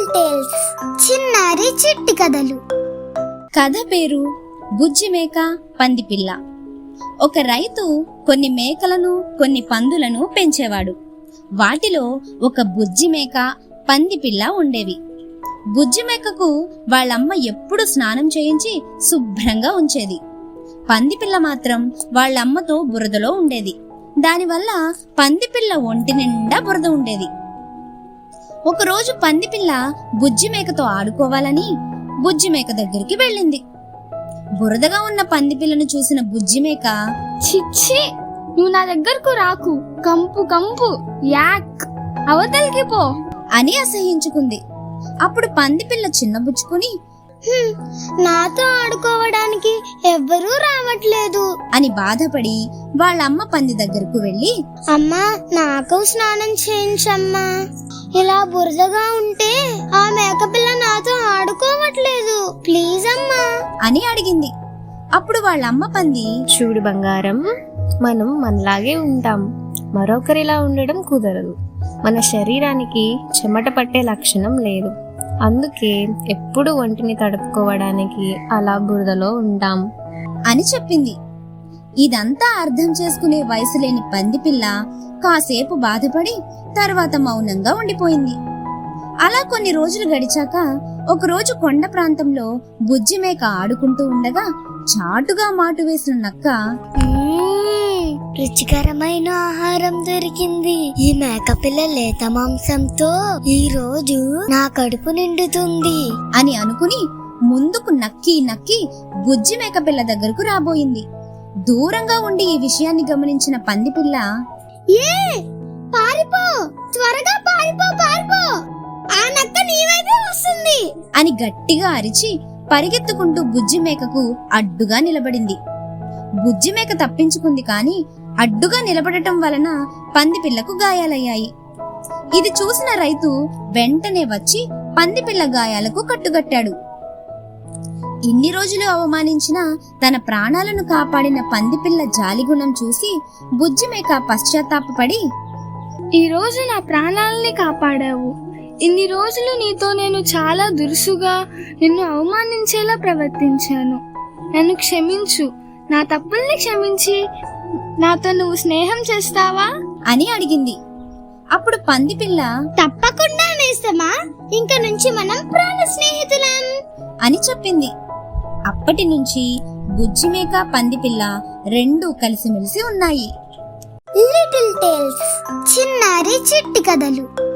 Tiles చిన్నారి చిట్టి కథలు. కథ పేరు బుజ్జి మేక పందిపిల్ల. ఒక రైతు కొన్ని మేకలను కొన్ని పందులను పెంచేవాడు. వాటిలో ఒక బుజ్జి మేక పందిపిల్ల ఉండేవి. బుజ్జి మేకకు వాళ్ళమ్మ ఎప్పుడు స్నానం చేయించి శుభ్రంగా ఉంచేది. పందిపిల్ల మాత్రం వాళ్ళమ్మతో బురదలో ఉండేది. దానివల్ల పందిపిల్ల ఒంటి నిండా బురద ఉండేది. ఒకరోజు పందిపిల్ల బుజ్జి మేకతో ఆడుకోవాలని బుజ్జి మేక దగ్గరికి వెళ్ళింది. బురదగా ఉన్న పందిపిల్లను చూసిన బుజ్జి మేక చిచ్చి నువ్వు నా దగ్గరకు రాకు. కంపు కంపు. యాక్. అవతలికి పో. అని అసహించుకుంది అప్పుడు పందిపిల్ల చిన్నబుచ్చుకుని నాతో ఆడుకోవడానికి ఎవ్వరూ రావట్లేదు. అని బాధపడి వాళ్ళమ్మ పంది దగ్గరకు వెళ్ళి అమ్మా నాకు స్నానం చేయించమ్మా. ఇలా బురదగా ఉంటే ఆ మేకపిల్ల నాతో ఆడుకోవట్లేదు. ప్లీజ్ అమ్మా. అని అడిగింది. అప్పుడు వాళ్ళమ్మ పంది చూడు బంగారం మనం మనలాగే ఉంటాం. మరొకరిలా ఉండడం కుదరదు. మన శరీరానికి చెమట పట్టే లక్షణం లేదు. అందుకే ఎప్పుడు ఒంటిని తడుపుకోవడానికి అలా బురదలో ఉంటాం. అని చెప్పింది. ఇదంతా అర్థం చేసుకునే వయసు లేని పందిపిల్ల కాసేపు బాధపడి తర్వాత మౌనంగా ఉండిపోయింది. అలా కొన్ని రోజులు గడిచాక ఒకరోజు కొండ ప్రాంతంలో బుజ్జి మేక ఆడుకుంటూ ఉండగా చాటుగా మాటు వేసిన నక్క రుచికరమైన ఆహారం దొరికింది. ఈ మేకపిల్ల లేత మాంసంతో ఈ రోజు నా కడుపు నిండుతుంది అని అనుకుని ముందుకు నక్కి నక్కి బుజ్జి మేక పిల్ల దగ్గరకు రాబోయింది. దూరంగా ఉండి ఈ విషయాన్ని గమనించిన పందిపిల్ల ఏ? పారిపో. త్వరగా పారిపో పారిపో. ఆ నక్క నీవైతే వస్తుంది. అని గట్టిగా అరిచి పరిగెత్తుకుంటూ బుజ్జి మేకకు అడ్డుగా నిలబడింది. బుజ్జి మేక తప్పించుకుంది కాని అడ్డుగా నిలబడటం వలన పందిపిల్లకు గాయాలయ్యాయి. ఇది చూసిన రైతు వెంటనే వచ్చి పందిపిల్ల గాయాలకు కట్టుగట్టాడు. ఇన్ని రోజులు అవమానించిన తన ప్రాణాలను కాపాడిన పందిపిల్ల జాలిగుణం చూసి బుజ్జి మేక పశ్చాత్తాపపడి ఈ రోజు నా ప్రాణాలని కాపాడావు. ఇన్ని రోజులు నీతో నేను చాలా దురుసుగా నిన్ను అవమానించేలా ప్రవర్తించాను. నన్ను క్షమించు. నా తప్పుల్ని క్షమించి నాతో నువ్వు స్నేహం చేస్తావా? అని అడిగింది. అప్పుడు పందిపిల్ల తప్పకుండా నేస్తమా ఇంక నుంచి మనం ప్రాణ స్నేహితులం. అని చెప్పింది. అప్పటి నుంచి బుజ్జిమేక పందిపిల్ల రెండు కలిసిమెలిసి ఉన్నాయి. లిటిల్ టేల్స్ చిన్నారి చిట్టి కథలు.